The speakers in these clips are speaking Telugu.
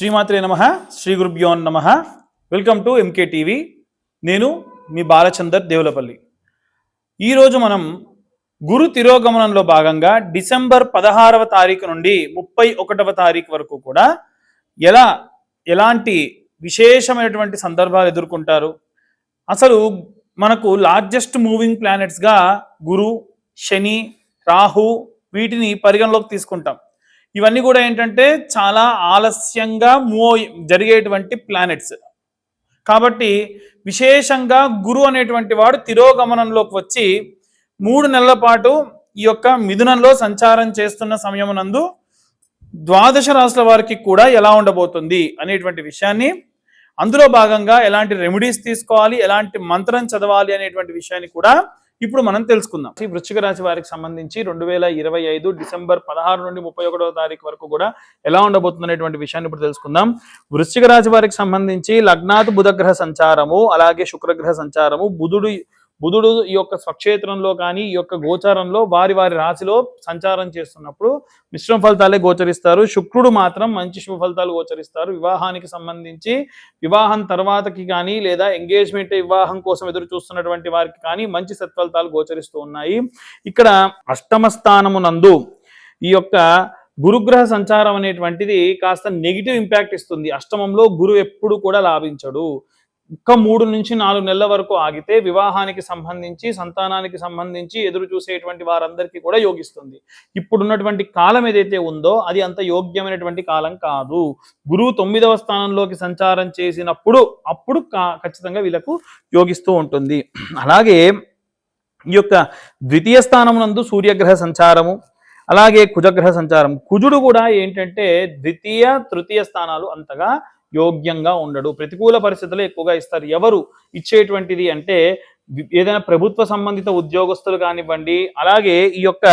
శ్రీమాత్రే నమ శ్రీ గురుభ్యో నమ. వెల్కమ్ టు ఎంకే టీవీ నేను మీ బాలచందర్ దేవులపల్లి. ఈరోజు మనం గురు తిరోగమనంలో భాగంగా డిసెంబర్ పదహారవ తారీఖు నుండి ముప్పై ఒకటవ తారీఖు వరకు కూడా ఎలా ఎలాంటి విశేషమైనటువంటి సందర్భాలు ఎదుర్కొంటారు? అసలు మనకు లార్జెస్ట్ మూవింగ్ ప్లానెట్స్గా గురు శని రాహు వీటిని పరిగణలోకి తీసుకుంటాం. ఇవన్నీ కూడా ఏంటంటే చాలా ఆలస్యంగా మూవ్ జరిగేటువంటి ప్లానెట్స్ కాబట్టి విశేషంగా గురు అనేటువంటి వాడు తిరోగమనంలోకి వచ్చి మూడు నెలల పాటు ఈ యొక్క మిథునంలో సంచారం చేస్తున్న సమయమునందు ద్వాదశ రాశుల వారికి కూడా ఎలా ఉండబోతుంది అనేటువంటి విషయాన్ని అందులో భాగంగా ఎలాంటి రెమెడీస్ తీసుకోవాలి ఎలాంటి మంత్రం చదవాలి అనేటువంటి విషయాన్ని కూడా ఇప్పుడు మనం తెలుసుకుందాం. ఈ వృశ్చిక రాశి వారికి సంబంధించి రెండు వేల ఇరవై ఐదు డిసెంబర్ పదహారు నుండి ముప్పై ఒకటవ తారీఖు వరకు కూడా ఎలా ఉండబోతుంది అనేటువంటి విషయాన్ని ఇప్పుడు తెలుసుకుందాం. వృశ్చిక రాశి వారికి సంబంధించి లగ్నాత్ బుధగ్రహ సంచారము అలాగే శుక్రగ్రహ సంచారము బుధుడు బుధుడు ఈ యొక్క స్వక్షేత్రంలో కానీ ఈ యొక్క గోచారంలో వారి వారి రాశిలో సంచారం చేస్తున్నప్పుడు మిశ్రమ ఫలితాలే గోచరిస్తారు. శుక్రుడు మాత్రం మంచి శుభ ఫలితాలు గోచరిస్తారు. వివాహానికి సంబంధించి వివాహం తర్వాతకి కానీ లేదా ఎంగేజ్మెంట్ వివాహం కోసం ఎదురు చూస్తున్నటువంటి వారికి కానీ మంచి సత్ఫలితాలు గోచరిస్తూ ఉన్నాయి. ఇక్కడ అష్టమ స్థానమునందు ఈ యొక్క గురుగ్రహ సంచారం అనేటువంటిది కాస్త నెగిటివ్ ఇంపాక్ట్ ఇస్తుంది. అష్టమంలో గురువు ఎప్పుడు కూడా లాభించడు. ఒక్క మూడు నుంచి నాలుగు నెలల వరకు ఆగితే వివాహానికి సంబంధించి సంతానానికి సంబంధించి ఎదురు చూసేటువంటి వారందరికీ కూడా యోగిస్తుంది. ఇప్పుడున్నటువంటి కాలం ఏదైతే ఉందో అది అంత యోగ్యమైనటువంటి కాలం కాదు. గురువు తొమ్మిదవ స్థానంలోకి సంచారం చేసినప్పుడు అప్పుడు కా- ఖచ్చితంగా వీళ్ళకు యోగిస్తూ ఉంటుంది. అలాగే ఈ యొక్క ద్వితీయ స్థానమునందు సూర్యగ్రహ సంచారము అలాగే కుజగ్రహ సంచారం. కుజుడు కూడా ఏంటంటే ద్వితీయ తృతీయ స్థానాలు అంతగా యోగ్యంగా ఉండడు. ప్రతికూల పరిస్థితులు ఎక్కువగా ఇస్తారు. ఎవరు ఇచ్చేటువంటిది అంటే ఏదైనా ప్రభుత్వ సంబంధిత ఉద్యోగస్తులు కానివ్వండి అలాగే ఈ యొక్క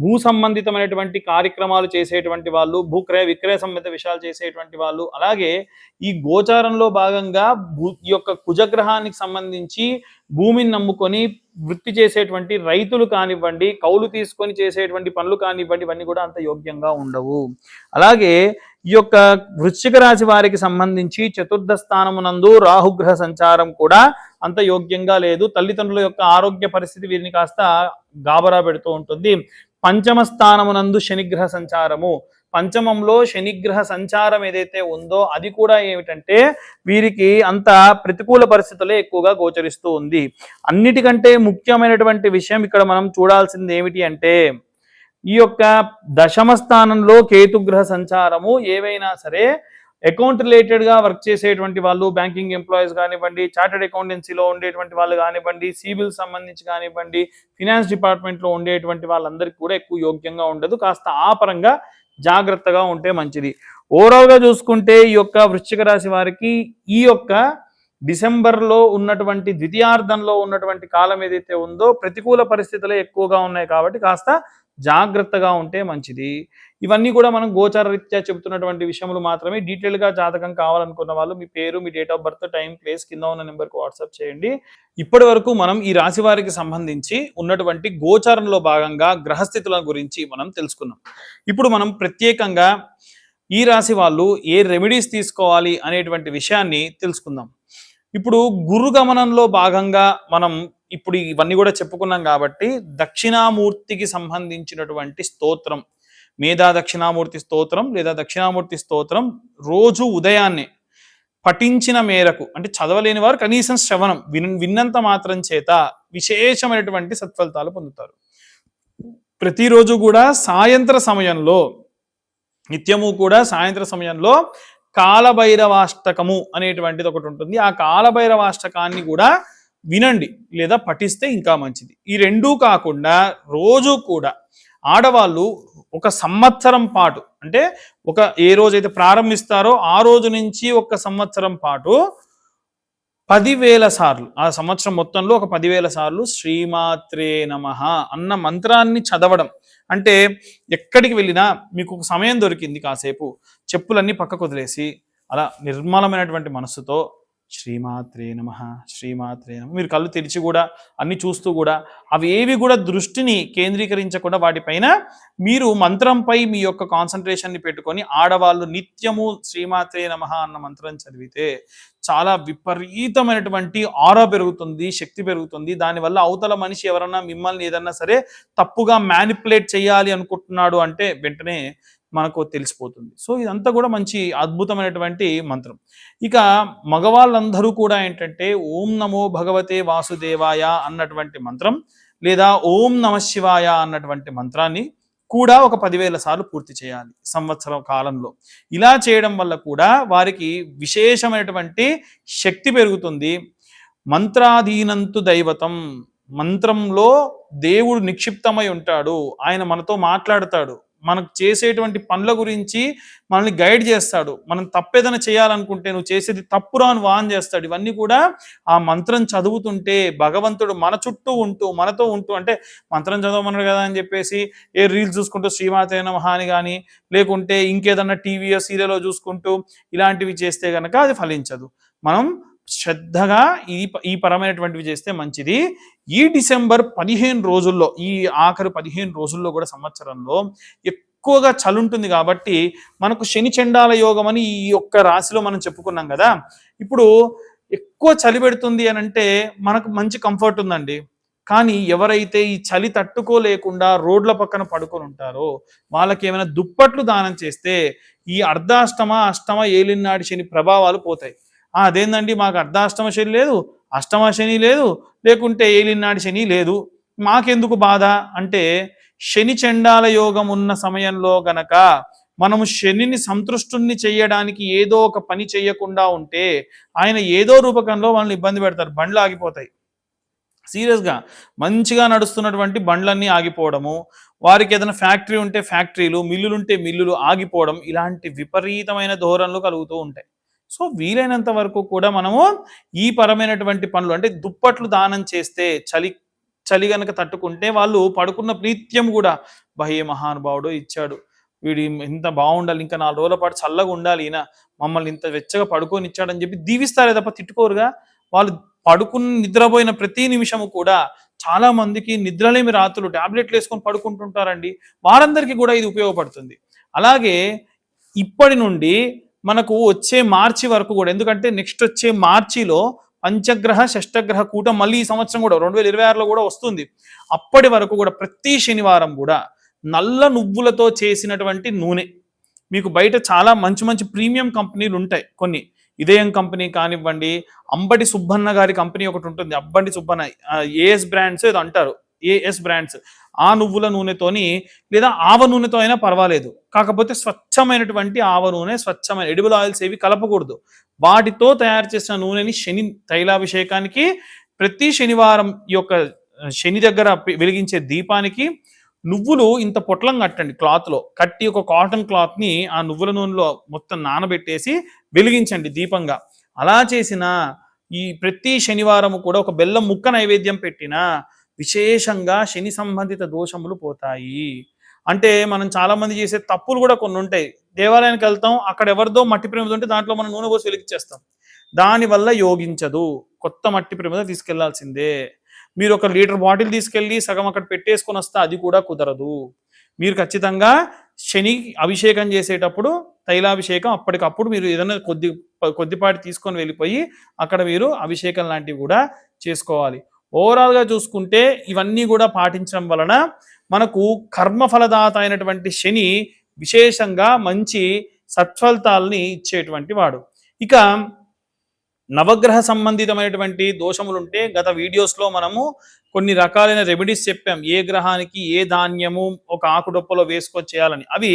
భూ సంబంధితమైనటువంటి కార్యక్రమాలు చేసేటువంటి వాళ్ళు భూక్రయ విక్రయ సంబంధిత విషయాలు చేసేటువంటి వాళ్ళు అలాగే ఈ గోచారంలో భాగంగా భూ ఈ యొక్క కుజగ్రహానికి సంబంధించి భూమిని నమ్ముకొని వృత్తి చేసేటువంటి రైతులు కానివ్వండి కౌలు తీసుకొని చేసేటువంటి పనులు కానివ్వండి ఇవన్నీ కూడా అంత యోగ్యంగా ఉండవు. అలాగే ఈ యొక్క వృశ్చిక రాశి వారికి సంబంధించి చతుర్థ స్థానమునందు రాహుగ్రహ సంచారం కూడా అంత యోగ్యంగా లేదు. తల్లిదండ్రుల యొక్క ఆరోగ్య పరిస్థితి వీరిని కాస్త గాబరా పెడుతూ ఉంటుంది. పంచమ స్థానమునందు శనిగ్రహ సంచారము. పంచమంలో శనిగ్రహ సంచారం ఏదైతే ఉందో అది కూడా ఏమిటంటే వీరికి అంత ప్రతికూల పరిస్థితులే ఎక్కువగా గోచరిస్తూ ఉంది. అన్నిటికంటే ముఖ్యమైనటువంటి విషయం ఇక్కడ మనం చూడాల్సింది ఏమిటి అంటే ఈ యొక్క దశమ స్థానంలో కేతుగ్రహ సంచారము ఏవైనా సరే అకౌంట్ రిలేటెడ్గా వర్క్ చేసేటువంటి వాళ్ళు బ్యాంకింగ్ ఎంప్లాయీస్ కానివ్వండి చార్టెడ్ అకౌంటెన్సీలో ఉండేటువంటి వాళ్ళు కానివ్వండి సివిల్ సంబంధించి కానివ్వండి ఫినాన్స్ డిపార్ట్మెంట్లో ఉండేటువంటి వాళ్ళందరికీ కూడా ఎక్కువ యోగ్యంగా ఉండదు. కాస్త ఆ పరంగా జాగ్రత్తగా ఉంటే మంచిది. ఓవరాల్గా చూసుకుంటే ఈ యొక్క వృశ్చిక రాశి వారికి ఈ యొక్క డిసెంబర్లో ఉన్నటువంటి ద్వితీయార్థంలో ఉన్నటువంటి కాలం ఏదైతే ఉందో ప్రతికూల పరిస్థితులే ఎక్కువగా ఉన్నాయి కాబట్టి కాస్త జాగ్రత్తగా ఉంటే మంచిది. ఇవన్నీ కూడా మనం గోచార రీత్యా చెబుతున్నటువంటి విషయములు మాత్రమే డీటెయిల్గా జాతకం కావాలనుకున్న వాళ్ళు మీ పేరు మీ date of birth time place కింద ఉన్న నెంబర్కి వాట్సాప్ చేయండి. ఇప్పటి వరకు మనం ఈ రాశి వారికి సంబంధించి ఉన్నటువంటి గోచారంలో భాగంగా గ్రహస్థితుల గురించి మనం తెలుసుకున్నాం. ఇప్పుడు మనం ప్రత్యేకంగా ఈ రాశి వాళ్ళు ఏ రెమెడీస్ తీసుకోవాలి అనేటువంటి విషయాన్ని తెలుసుకుందాం. ఇప్పుడు గురు గమనంలో భాగంగా మనం ఇప్పుడు ఇవన్నీ కూడా చెప్పుకున్నాం కాబట్టి దక్షిణామూర్తికి సంబంధించినటువంటి స్తోత్రం మేధా దక్షిణామూర్తి స్తోత్రం లేదా దక్షిణామూర్తి స్తోత్రం రోజు ఉదయాన్నే పఠించిన మేరకు అంటే చదవలేని వారు కనీసం శ్రవణం విన్ విన్నంత మాత్రం చేత విశేషమైనటువంటి సత్ఫలితాలు పొందుతారు. ప్రతిరోజు కూడా సాయంత్ర సమయంలో నిత్యము కూడా సాయంత్ర సమయంలో కాలభైరవాష్టకము అనేటువంటిది ఒకటి ఉంటుంది. ఆ కాలభైరవాష్టకాన్ని కూడా వినండి లేదా పఠిస్తే ఇంకా మంచిది. ఈ రెండూ కాకుండా రోజు కూడా ఆడవాళ్ళు ఒక సంవత్సరం పాటు అంటే ఒక ఏ రోజైతే ప్రారంభిస్తారో ఆ రోజు నుంచి ఒక సంవత్సరం పాటు పదివేల సార్లు ఆ సంవత్సరం మొత్తంలో ఒక పదివేల సార్లు శ్రీమాత్రే నమ అన్న మంత్రాన్ని చదవడం. అంటే ఎక్కడికి వెళ్ళినా మీకు ఒక సమయం దొరికింది కాసేపు చెప్పులన్నీ పక్కకు వదిలేసి అలా నిర్మలమైనటువంటి మనస్సుతో శ్రీమాత్రే నమ శ్రీమాత్రే నమ. మీరు కళ్ళు తెరిచి కూడా అన్ని చూస్తూ కూడా అవి ఏవి కూడా దృష్టిని కేంద్రీకరించకుండా వాటిపైన మీరు మంత్రంపై మీ యొక్క కాన్సన్ట్రేషన్ని పెట్టుకొని ఆడవాళ్ళు నిత్యము శ్రీమాత్రే నమ అన్న మంత్రం చదివితే చాలా విపరీతమైనటువంటి ఆరా పెరుగుతుంది శక్తి పెరుగుతుంది. దానివల్ల అవతల మనిషి ఎవరన్నా మిమ్మల్ని ఏదన్నా సరే తప్పుగా మ్యానిపులేట్ చేయాలి అనుకుంటున్నాడు అంటే వెంటనే మనకు తెలిసిపోతుంది. సో ఇదంతా కూడా మంచి అద్భుతమైనటువంటి మంత్రం. ఇక మగవాళ్ళందరూ కూడా ఏంటంటే ఓం నమో భగవతే వాసుదేవాయ అన్నటువంటి మంత్రం లేదా ఓం నమ శివాయ అన్నటువంటి మంత్రాన్ని కూడా ఒక పదివేల సార్లు పూర్తి చేయాలి సంవత్సరం కాలంలో. ఇలా చేయడం వల్ల కూడా వారికి విశేషమైనటువంటి శక్తి పెరుగుతుంది. మంత్రాధీనంతు దైవతం మంత్రంలో దేవుడు నిక్షిప్తమై ఉంటాడు ఆయన మనతో మాట్లాడతాడు మనకు చేసేటువంటి పనుల గురించి మనల్ని గైడ్ చేస్తాడు. మనం తప్పేదైనా చేయాలనుకుంటే నువ్వు చేసేది తప్పురా అని వాన్ చేస్తాడు. ఇవన్నీ కూడా ఆ మంత్రం చదువుతుంటే భగవంతుడు మన చుట్టూ ఉంటూ మనతో ఉంటూ అంటే మంత్రం చదవమన్నాడు కదా అని చెప్పేసి ఏ రీల్స్ చూసుకుంటూ శ్రీమాతైన మహాని కానీ లేకుంటే ఇంకేదన్నా టీవీయో సీరియల్లో చూసుకుంటూ ఇలాంటివి చేస్తే కనుక అది ఫలించదు. మనం శ్రద్ధగా ఈ ప- ఈ పరమైనటువంటివి చేస్తే మంచిది. ఈ డిసెంబర్ పదిహేను రోజుల్లో ఈ ఆఖరి పదిహేను రోజుల్లో కూడా సంవత్సరంలో ఎక్కువగా చలి ఉంటుంది కాబట్టి మనకు శని చండాల యోగం అని ఈ యొక్క రాశిలో మనం చెప్పుకున్నాం కదా. ఇప్పుడు ఎక్కువ చలి పెడుతుంది అని అంటే మనకు మంచి కంఫర్ట్ ఉందండి. కానీ ఎవరైతే ఈ చలి తట్టుకోలేకుండా రోడ్ల పక్కన పడుకొని ఉంటారో వాళ్ళకి ఏమైనా దుప్పట్లు దానం చేస్తే ఈ అర్ధాష్టమ అష్టమ ఏలినాడి శని ప్రభావాలు పోతాయి. అదేందండి? మాకు అర్ధాష్టమ శని లేదు అష్టమ శని లేదు లేకుంటే ఏలినాడి శని లేదు. మాకెందుకు బాధ? అంటే శని చండాల యోగం ఉన్న సమయంలో గనక మనము శనిని సంతృష్టుని చేయడానికి ఏదో ఒక పని చేయకుండా ఉంటే ఆయన ఏదో రూపకంలో మనల్ని ఇబ్బంది పెడతారు బండ్లు ఆగిపోతాయి. సీరియస్గా మంచిగా నడుస్తున్నటువంటి బండ్లన్నీ ఆగిపోవడము వారికి ఏదైనా ఫ్యాక్టరీ ఉంటే ఫ్యాక్టరీలు మిల్లులు ఉంటే మిల్లులు ఆగిపోవడం ఇలాంటి విపరీతమైన ధోరణులు కలుగుతూ ఉంటాయి. సో వీలైనంత వరకు కూడా మనము ఈ పరమైనటువంటి పనులు అంటే దుప్పట్లు దానం చేస్తే చలి చలి గనక తట్టుకుంటే వాళ్ళు పడుకున్న ప్రీత్యం కూడా భయ మహానుభావుడు ఇచ్చాడు. వీడి ఇంత బాగుండాలి ఇంకా నాలుగు రోజుల పాటు చల్లగా ఉండాలి ఈయన మమ్మల్ని ఇంత వెచ్చగా పడుకొని ఇచ్చాడని చెప్పి దీవిస్తారే తప్ప తిట్టుకోరుగా. వాళ్ళు పడుకుని నిద్రపోయిన ప్రతి నిమిషము కూడా చాలా మందికి నిద్రలేమి రాత్రులు టాబ్లెట్లు వేసుకొని పడుకుంటుంటారండి. వారందరికీ కూడా ఇది ఉపయోగపడుతుంది. అలాగే ఇప్పటి నుండి మనకు వచ్చే మార్చి వరకు కూడా ఎందుకంటే నెక్స్ట్ వచ్చే మార్చిలో పంచగ్రహ షష్టగ్రహ కూటం మళ్ళీ ఈ సంవత్సరం కూడా రెండు వేల ఇరవై ఆరులో కూడా వస్తుంది. అప్పటి వరకు కూడా ప్రతి శనివారం కూడా నల్ల నువ్వులతో చేసినటువంటి నూనె. మీకు బయట చాలా మంచి మంచి ప్రీమియం కంపెనీలు ఉంటాయి కొన్ని. ఇదయం కంపెనీ కానివ్వండి అంబటి సుబ్బన్న గారి కంపెనీ ఒకటి ఉంటుంది. అంబటి సుబ్బన్న ఏఎస్ బ్రాండ్స్ ఏదో అంటారు. ఏఎస్ బ్రాండ్స్ ఆ నువ్వుల నూనెతోని లేదా ఆవ నూనెతో అయినా పర్వాలేదు. కాకపోతే స్వచ్ఛమైనటువంటి ఆవ నూనె స్వచ్ఛమైన ఎడిబుల్ ఆయిల్స్ ఏవి కలపకూడదు. వాటితో తయారు చేసిన నూనెని శని తైలాభిషేకానికి ప్రతి శనివారం ఈ యొక్క శని దగ్గర వెలిగించే దీపానికి నువ్వులు ఇంత పొట్లం కట్టండి క్లాత్లో. కట్టి ఒక కాటన్ క్లాత్ని ఆ నువ్వుల నూనెలో మొత్తం నానబెట్టేసి వెలిగించండి దీపంగా. అలా చేసిన ఈ ప్రతి శనివారం కూడా ఒక బెల్లం ముక్క నైవేద్యం పెట్టినా విశేషంగా శని సంబంధిత దోషములు పోతాయి. అంటే మనం చాలామంది చేసే తప్పులు కూడా కొన్ని ఉంటాయి. దేవాలయానికి వెళ్తాం అక్కడ ఎవరిదో మట్టి ప్రమిద ఉంటే దాంట్లో మనం నూనె పోసి వెలిగించేస్తాం. దానివల్ల యోగించదు. కొత్త మట్టి ప్రేమతో తీసుకెళ్ళాల్సిందే. మీరు ఒక లీటర్ బాటిల్ తీసుకెళ్ళి సగం అక్కడ పెట్టేసుకొని వస్తే అది కూడా కుదరదు. మీరు ఖచ్చితంగా శని అభిషేకం చేసేటప్పుడు తైలాభిషేకం అప్పటికప్పుడు మీరు ఏదైనా కొద్ది కొద్దిపాటి తీసుకొని వెళ్ళిపోయి అక్కడ మీరు అభిషేకం లాంటివి కూడా చేసుకోవాలి. ఓవరాల్గా చూసుకుంటే ఇవన్నీ కూడా పాటించడం వలన మనకు కర్మఫలదాత అయినటువంటి శని విశేషంగా మంచి సత్ఫలితాలని ఇచ్చేటువంటి వాడు. ఇక నవగ్రహ సంబంధితమైనటువంటి దోషములుంటే గత వీడియోస్లో మనము కొన్ని రకాలైన రెమెడీస్ చెప్పాం. ఏ గ్రహానికి ఏ ధాన్యము ఒక ఆకుడొప్పలో వేసుకొని చేయాలని. అవి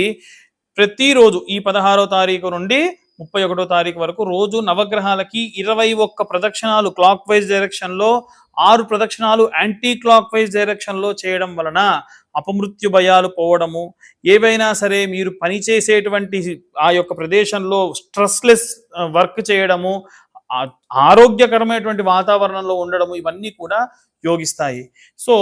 ప్రతిరోజు ఈ పదహారో తారీఖు నుండి ముప్పై ఒకటో తారీఖు వరకు రోజు నవగ్రహాలకి ఇరవై ఒక్క ప్రదక్షిణాలు క్లాక్ వైజ్ డైరెక్షన్లో ఆరు ప్రదక్షిణాలు యాంటీ క్లాక్ వైజ్ డైరెక్షన్లో చేయడం వలన అపమృత్యు భయాలు పోవడము ఏవైనా సరే మీరు పనిచేసేటువంటి ఆ యొక్క ప్రదేశంలో స్ట్రెస్లెస్ వర్క్ చేయడము ఆరోగ్యకరమైనటువంటి వాతావరణంలో ఉండడము ఇవన్నీ కూడా యోగిస్తాయి. సో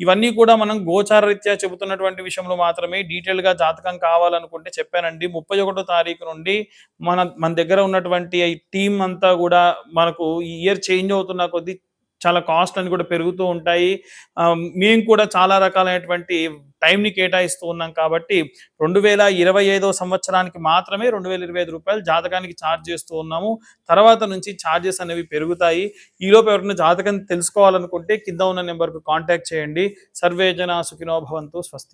ఇవన్నీ కూడా మనం గోచారరీత్యా చెబుతున్నటువంటి విషయంలో మాత్రమే డీటెయిల్గా జాతకం కావాలనుకుంటే చెప్పానండి. ముప్పై ఒకటో తారీఖు నుండి మన మన దగ్గర ఉన్నటువంటి టీం అంతా కూడా మనకు ఈ ఇయర్ చేంజ్ అవుతున్న కొద్దీ చాలా కాస్ట్ అని కూడా పెరుగుతూ ఉంటాయి. మేము కూడా చాలా రకాలైనటువంటి టైంని కేటాయిస్తూ ఉన్నాం కాబట్టి రెండు వేల ఇరవై ఐదో సంవత్సరానికి మాత్రమే రెండు వేల ఇరవై ఐదు రూపాయలు జాతకానికి ఛార్జ్ చేస్తూ ఉన్నాము. తర్వాత నుంచి ఛార్జెస్ అనేవి పెరుగుతాయి. ఈలోపు ఎవరైనా జాతకం తెలుసుకోవాలనుకుంటే కింద ఉన్న నెంబర్కు కాంటాక్ట్ చేయండి. సర్వే జన సుఖినో స్వస్తి.